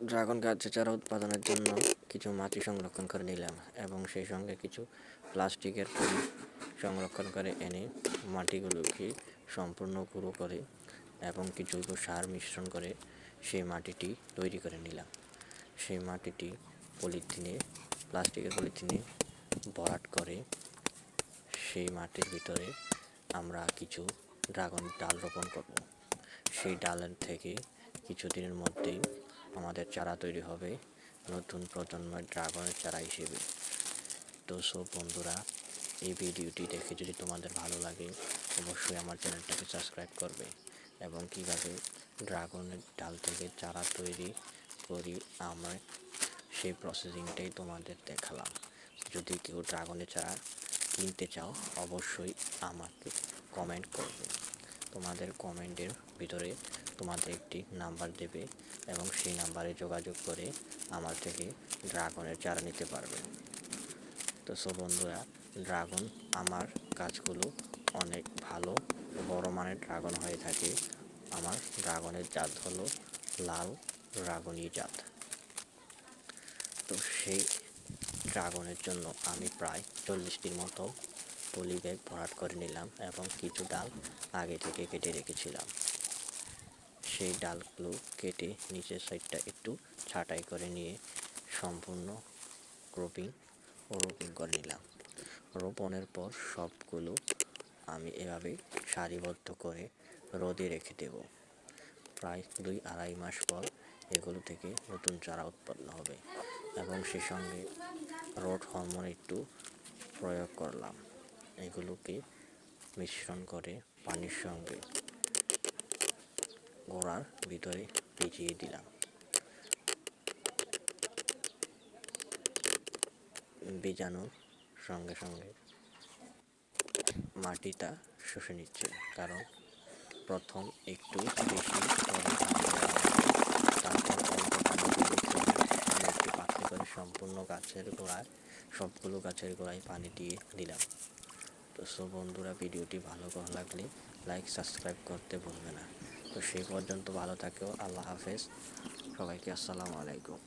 Dragon গাছের চারা উৎপাদনের জন্য কিছু মাটি সংরক্ষণ করে নিলাম এবং সেই সঙ্গে কিছু প্লাস্টিকের পুলি সংরক্ষণ করে এনে মাটিগুলোকে সম্পূর্ণ গুঁড়ো করে এবং কিছু সার মিশ্রণ করে সেই মাটিটি তৈরি করে নিলাম। সেই মাটিটি পলিথিনে, প্লাস্টিকের পলিথিনে ভরাট করে সেই মাটির ভিতরে আমরা কিছু ড্রাগন ডাল রোপণ করব। সেই ডালের থেকে কিছুদিনের মধ্যেই আমাদের চারা তৈরি হবে নতুন প্রজন্মের ড্রাগনের চারা হিসেবে। তো সব বন্ধুরা, এই ভিডিওটি দেখে যদি তোমাদের ভালো লাগে, অবশ্যই আমার চ্যানেলটাকে সাবস্ক্রাইব করবে এবং কীভাবে ড্রাগনের ডাল থেকে চারা তৈরি করি আমরা সেই প্রসেসিংটাই তোমাদের দেখালাম। যদি কেউ ড্রাগনের চারা কিনতে চাও, অবশ্যই আমাকে কমেন্ট করবে। তোমাদের কমেন্টের ভিতরে তোমাদের একটি নাম্বার দেবে এবং সেই নাম্বারে যোগাযোগ করে আমার থেকে ড্রাগনের চারা নিতে পারবে। তো সো বন্ধুরা, ড্রাগন আমার গাছগুলো অনেক ভালো বড় মানের ড্রাগন হয়ে থাকে। আমার ড্রাগনের জাত হলো লাল ড্রাগনি জাত। তো সেই ড্রাগনের জন্য আমি প্রায় চল্লিশটির মতো পলি ব্যাগ ভরাট করে নিলাম এবং কিছু ডাল আগে থেকে কেটে রেখেছিলাম। সেই ডালগুলো কেটে নিচের সাইডটা একটু ছাঁটাই করে নিয়ে সম্পূর্ণ ক্রপিং রোপিং করে নিলাম। রোপণের পর সবগুলো আমি এভাবে সারিবদ্ধ করে রোদে রেখে দেব। প্রায় দুই আড়াই মাস পর এগুলো থেকে নতুন চারা উৎপন্ন হবে এবং সে সঙ্গে রোড হরমোন একটু প্রয়োগ করলাম। এগুলোকে মিশ্রণ করে পানির সঙ্গে গোড়ার ভিতরে পেঁচিয়ে দিলাম। বীজাণুর সঙ্গে সঙ্গে মাটিটা শুষে নিচ্ছে, কারণ প্রথম একটু বেশি করে সম্পূর্ণ গাছের গোড়ায়, সবগুলো গাছের গোড়ায় পানি দিয়ে দিলাম। তো সো বন্ধুরা, ভিডিওটি ভালো লাগলে লাইক, সাবস্ক্রাইব করতে ভুলবে না। তো সেই পর্যন্ত ভালো থাকেও আল্লাহ হাফেজ। সবাইকে আসসালামু আলাইকুম।